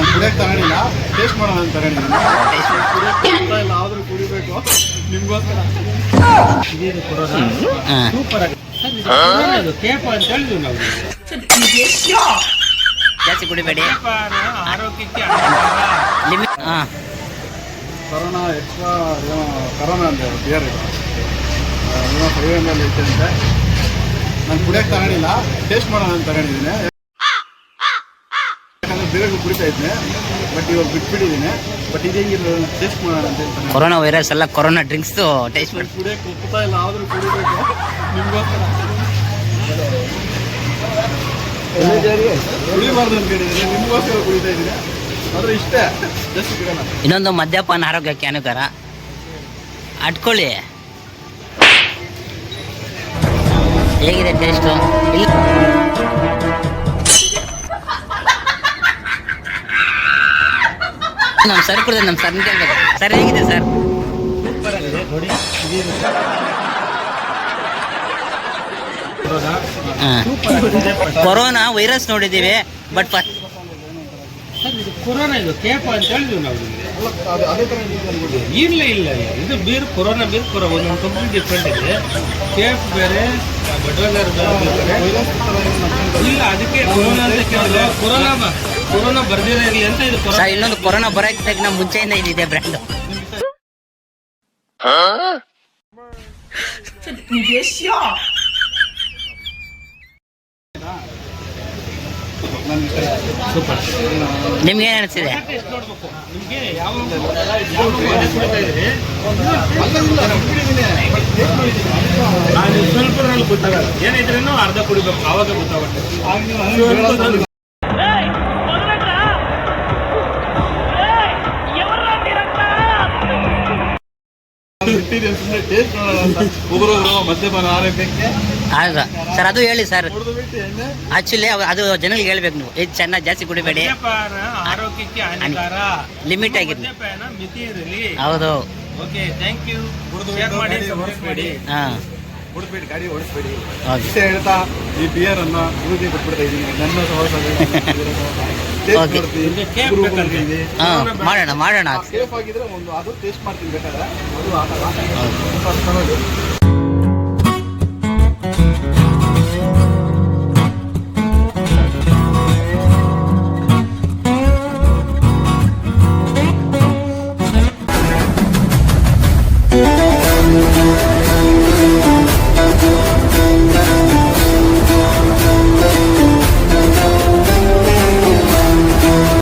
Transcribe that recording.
ನಾನು ಕುಡಿಯಕ್ಕೆ ತಗೊಂಡಿಲ್ಲ ಟೇಸ್ಟ್ ಮಾಡೋಣ ಅಂತ ತಗೊಂಡಿದ್ದೀನಿ. ಇಲ್ಲ ಆದರೂ ಕುಡಿಬೇಕು ನಿಮ್ಗೋಸ್ಕರ ಇದೇನು ಕೊರೋನಾ ಸೂಪರ್ ಇದು ಕೇಪ ಅಂತ ಹೇಳಿದ್ವಿ ನಾವು ಜಾಸ್ತಿ ಕುಡಿಬೇಡಿ ಆರೋಗ್ಯಕ್ಕೆ ಹಾಂ ಕರೋನಾ ಎಕ್ಸ್ಟ್ರಾ ಏನೋ ಕೊರೋನಾ ಅಂತ ಬಿಯರ್ ಏನೋ ಫೈವ್ ಎಂ ಎಲ್ ಐತೆ ನಾನು ಕುಡಿಯಕ್ಕೆ ತಗೊಂಡಿಲ್ಲ ಟೇಸ್ಟ್ ಮಾಡೋಣ ಅಂತ ತಗೊಂಡಿದ್ದೀನಿ ಬೇರೆ ಕುಡಿತಾ ಇದ್ದೆ. ಬಟ್ ಇವಾಗ ಬಿಟ್ಬಿಟ್ಟಿದ್ದೀನಿ. ಬಟ್ ಇದು ಹೆಂಗಿಲ್ಲ ಟೇಸ್ಟ್ ಮಾಡೋಣ ಅಂತ ಹೇಳ್ತಾನೆ ಕೊರೋನಾ ವೈರಸ್ ಎಲ್ಲ ಕೊರೋನಾ ಡ್ರಿಂಕ್ಸ್ ಟೇಸ್ಟ್ ಮಾಡಿ ಕುಡಿಯೋಕೆ ಒಪ್ಪುತ್ತಾ ಇಲ್ಲ? ಆದರೂ ಕುಡಿಬೇಕು. ನಿಮ್ಗೋಸ್ಕರ. ಕುಡಿಬಾರ್ದು ಅನ್ಕೊಂಡಿದ್ದೀನಿ ನಿಮ್ಗೋಸ್ಕರ ಕುಡಿತಾ ಇದ್ದೀನಿ. ಆದರೆ ಇಷ್ಟೇ. ಜಸ್ಟ್ ಕುಡಿಯೋಣ ಇನ್ನೊಂದು ಮದ್ಯಪಾನ ಆರೋಗ್ಯಕ್ಕೆ ಅನುಕಾರ ಅಟ್ಕೊಳ್ಳಿ. ಹೇಗಿದೆ ಟೇಸ್ಟು ಇಲ್ಲ. ನಮ್ಮ ಸರ್ ಕುಡಿದ್ರೆ ನಮ್ಮ ಸರ್ ಕೇಳ್ಬೇಕು. ಸರ್ ಹೇಗಿದೆ ಸರ್ ಕೊರೋನಾ ವೈರಸ್ ನೋಡಿದ್ದೀವಿ ಬಟ್ ಕೊರೋನಾ ಇದು ಕೇಪ ಅಂತ ಹೇಳಿದ್ವಿ ನಾವು ಇಲ್ಲ ಇಲ್ಲ ಇದು. ಬೀರ್ ಕೊರೋನಾ ಬೀರ್ ಕೊರೋನಾ ಒಂದೊಂದು ಕಂಪ್ನಿ ಡಿಫ್ರೆಂಟ್ ಇದೆ. ಕೇಪ್ ಬೇರೆ ಬಡವಾಗ ಇಲ್ಲ, ಅದಕ್ಕೆ ಕೊರೋನಾ ಅಂತ ಕೇಳಿದ್ರೆ ಕೊರೋನಾ ಕೊರೋನಾ ಬರ್ದಿರೇ ಇರಲಿ ಅಂತ ಇದು ಕೊರೋನಾ. ಸರ್ ಇನ್ನೊಂದು ಕೊರೋನಾ ಬರೋಕ್ಕಿಂತ ಮುಂಚೆಯಿಂದ ಇದಿದೆ ಬ್ರ್ಯಾಂಡ್. ನಿಮ್ಗೆ ಏನು ಅನಿಸಿದೆ? ಗೊತ್ತಾಗಲ್ಲ ಏನಿದ್ರೇನು ಅರ್ಧ ಕುಡಿಬೇಕು ಆವಾಗ ಗೊತ್ತಾಗುತ್ತೆ ಸರ್ ಅದು ಹೇಳಿ ಸರ್. ಆಕ್ಚುಲಿ ಅದು ಜನಗಳಿಗೆ ಹೇಳ್ಬೇಕು ನೀವು. ಇದು ಚೆನ್ನಾಗಿ ಜಾಸ್ತಿ ಕುಡಿಬೇಡಿ. ಲಿಮಿಟ್ ಇರಲಿ ಹೌದು. ಓಕೆ ಥ್ಯಾಂಕ್ ಯು ಕುಡಿದು ಮಾಡಿ ಗಾಡಿ ಸಬ್ಸ್ಕ್ರೈಬ್ ಮಾಡಿ ಹಾಂ ಗಾಡಿ ಓಡಿಸ್ಬೇಡಿ. ಇಷ್ಟೇ ಹೇಳ್ತಾ ಈ ಬಿಯರ್ ಅನ್ನ ಬಿಟ್ಬಿಡ್ತಾ ಇದ್ದೀನಿ. ನನ್ನ ಬೇಕಂದ್ರೆ ಹಾಂ ಮಾಡೋಣ ಮಾಡೋಣ. ಸೇಫ್ ಆಗಿದ್ರೆ ಒಂದು ಅದು ಟೇಸ್ಟ್ ಮಾಡ್ತೀನಿ ಬೇಕಾದ್ರೆ. ಅದು ಆಗಲ್ಲ.